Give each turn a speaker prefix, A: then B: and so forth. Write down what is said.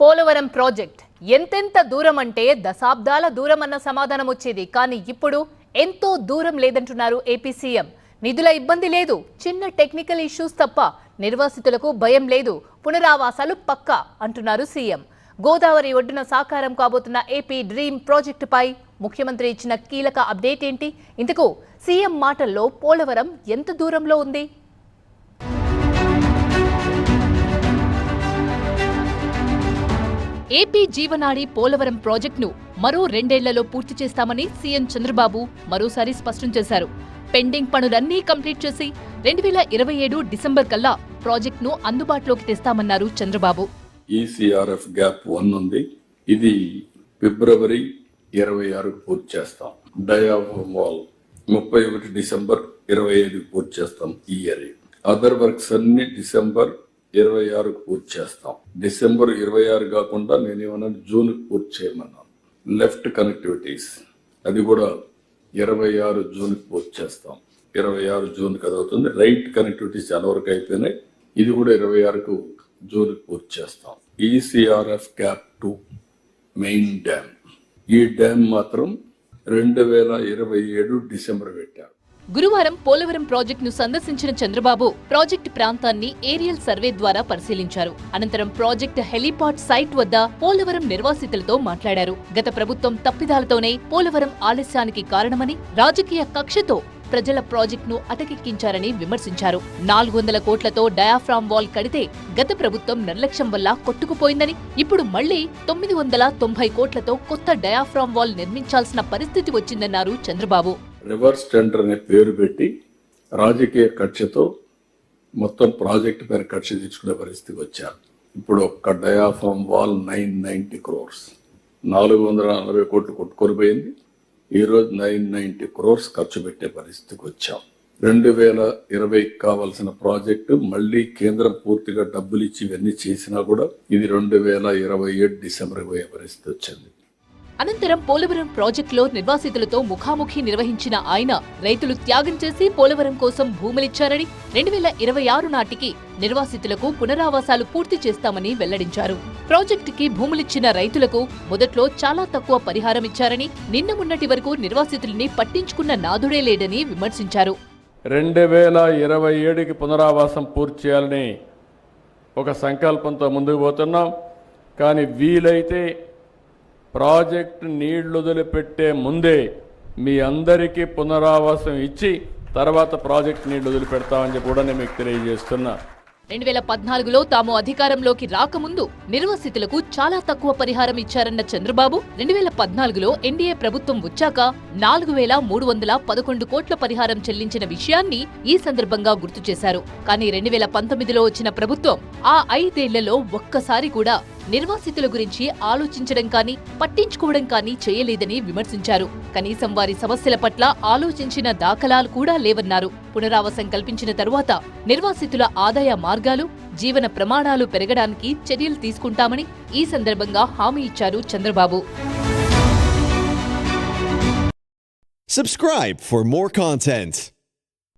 A: Polavaram project ఎంతెంత దూరం అంటే దశాబ్దాల దూరం అన్న సమాధానం వచ్చేది. కానీ ఇప్పుడు ఎంతో దూరం లేదంటున్నారు ఏపీ సీఎం. నిధుల ఇబ్బంది లేదు. చిన్న టెక్నికల్ ఇష్యూస్ తప్ప నిర్వాసితులకు భయం లేదు. పునరావాసాలు పక్కా అంటున్నారు సీఎం. గోదావరి ఒడ్డున సాకారం కాబోతున్న ఏపీ డ్రీమ్ ప్రాజెక్టుపై ముఖ్యమంత్రి ఇచ్చిన కీలక అప్డేట్ ఏంటి? ఇందుకు సీఎం మాటల్లో పోలవరం ఎంత దూరంలో ఉంది? ఏపీ జీవనాడి పోలవరం ప్రాజెక్టును మరో రెండేళ్ళలో పూర్తి చేస్తామని సీఎం చంద్రబాబు మరోసారి స్పష్టం చేశారు. పెండింగ్ పనులన్నీ కంప్లీట్ చేసి రెండు వేల ఇరవై ఏడు డిసెంబర్ కల్లా ప్రాజెక్టును అందుబాటులోకి తెస్తామన్నారు చంద్రబాబు.
B: ఈసీఆర్ఎఫ్ గ్యాప్ వన్ ఉంది. ఇది ఫిబ్రవరి ఇరవై ఆరు పూర్తి చేస్తాం. డయాఫ్రమ్ ముప్పై ఒకటి డిసెంబర్ ఇరవై ఐదు పూర్తి చేస్తాం ఈ ఇయర్. అదర్ వర్క్స్ అన్ని డిసెంబర్ ఇరవై ఆరుకు పూర్తి చేస్తాం. డిసెంబర్ ఇరవై ఆరు కాకుండా నేనేమన్నా జూన్ పూర్తి చేయమన్నాను. లెఫ్ట్ కనెక్టివిటీస్ అది కూడా ఇరవై ఆరు జూన్కి పూర్తి చేస్తాం. ఇరవై ఆరు జూన్ అవుతుంది రైట్ కనెక్టివిటీస్ చాలా వరకు అయిపోయినాయి. ఇది కూడా ఇరవై ఆరుకు జూన్కి పూర్తి చేస్తాం. ECRF gap two main dam. ఈ డ్యామ్ మాత్రం రెండు వేల ఇరవై ఏడు డిసెంబర్ పెట్టారు.
A: గురువారం పోలవరం ప్రాజెక్టును సందర్శించిన చంద్రబాబు ప్రాజెక్టు ప్రాంతాన్ని ఏరియల్ సర్వే ద్వారా పరిశీలించారు. అనంతరం ప్రాజెక్టు హెలీపాడ్ సైట్ వద్ద పోలవరం నిర్వాసితులతో మాట్లాడారు. గత ప్రభుత్వం తప్పిదాలతోనే పోలవరం ఆలస్యానికి కారణమని రాజకీయ కక్షతో ప్రజల ప్రాజెక్టును అటకెక్కించారని విమర్శించారు. నాలుగు వందల కోట్లతో డయాఫ్రామ్ వాల్ కడితే గత ప్రభుత్వం నిర్లక్ష్యం వల్ల కొట్టుకుపోయిందని ఇప్పుడు మళ్ళీ తొమ్మిది వందల తొంభై కోట్లతో కొత్త డయాఫ్రామ్ వాల్ నిర్మించాల్సిన పరిస్థితి వచ్చిందన్నారు చంద్రబాబు.
B: రివర్స్ టెండర్ అనే పేరు పెట్టి రాజకీయ కక్షతో మొత్తం ప్రాజెక్ట్ పైన కక్ష తీర్చుకునే పరిస్థితి వచ్చారు. ఇప్పుడు ఒక్క diaphragm wall nine ninety crores. నాలుగు వందల నలభై కోట్లు కొట్టుకొని పోయింది నైన్ నైంటీ క్రోర్స్ ఖర్చు పెట్టే పరిస్థితికి వచ్చాం. రెండు వేల ఇరవై కావాల్సిన ప్రాజెక్టు మళ్ళీ కేంద్రం పూర్తిగా డబ్బులు ఇచ్చి ఇవన్నీ చేసినా కూడా ఇది రెండు వేల ఇరవై ఏడు డిసెంబర్ పోయే పరిస్థితి వచ్చింది.
A: అనంతరం పోలవరం ప్రాజెక్టులో నిర్వాసితులతో ముఖాముఖి నిర్వహించిన ఆయన రైతులు త్యాగం చేసి పోలవరం కోసం భూములిచ్చారని రెండు వేల ఇరవై ఆరు నాటికి నిర్వాసితులకు పునరావాసాలు పూర్తి చేస్తామని వెల్లడించారు. ప్రాజెక్టుకి భూములిచ్చిన రైతులకు మొదట్లో చాలా తక్కువ పరిహారం ఇచ్చారని నిన్న మొన్నటి వరకు నిర్వాసితుల్ని పట్టించుకున్న నాదుడే లేడని విమర్శించారు.
C: రెండు వేల ఇరవై ఏడుకి పునరావాసం పూర్తి చేయాలని ఒక సంకల్పంతో ముందుకు పోతున్నాం. కానీ వీలైతే ప్రాజెక్టు నీళ్ళు వదిలిపెట్టే ముందే మీ అందరికీ పునరావాసం ఇచ్చి తర్వాత ప్రాజెక్ట్ నీళ్ళు వదిలిపెడతామని చెప్పి కూడా నేను మీకు తెలియజేస్తున్నా.
A: రెండు వేల పద్నాలుగులో తాము అధికారంలోకి రాకముందు నిర్వాసితులకు చాలా తక్కువ పరిహారం ఇచ్చారన్న చంద్రబాబు రెండు వేల పద్నాలుగులో ఎన్డీఏ ప్రభుత్వం వచ్చాక నాలుగు వేల మూడు వందల పదకొండు కోట్ల పరిహారం చెల్లించిన విషయాన్ని ఈ సందర్భంగా గుర్తు చేశారు. కానీ రెండు వేల పంతొమ్మిదిలో వచ్చిన ప్రభుత్వం ఆ ఐదేళ్ళలో ఒక్కసారి కూడా నిర్వాసితుల గురించి ఆలోచించడం కానీ పట్టించుకోవడం కానీ చేయలేదని విమర్శించారు. కనీసం వారి సమస్యల పట్ల ఆలోచించిన దాఖలాలు కూడా లేవన్నారు. పునరావాసం కల్పించిన తరువాత నిర్వాసితుల ఆదాయ మార్గాలు జీవన ప్రమాణాలు పెరగడానికి చర్యలు తీసుకుంటామని ఈ సందర్భంగా హామీ ఇచ్చారు Chandrababu.
D: Subscribe for more content.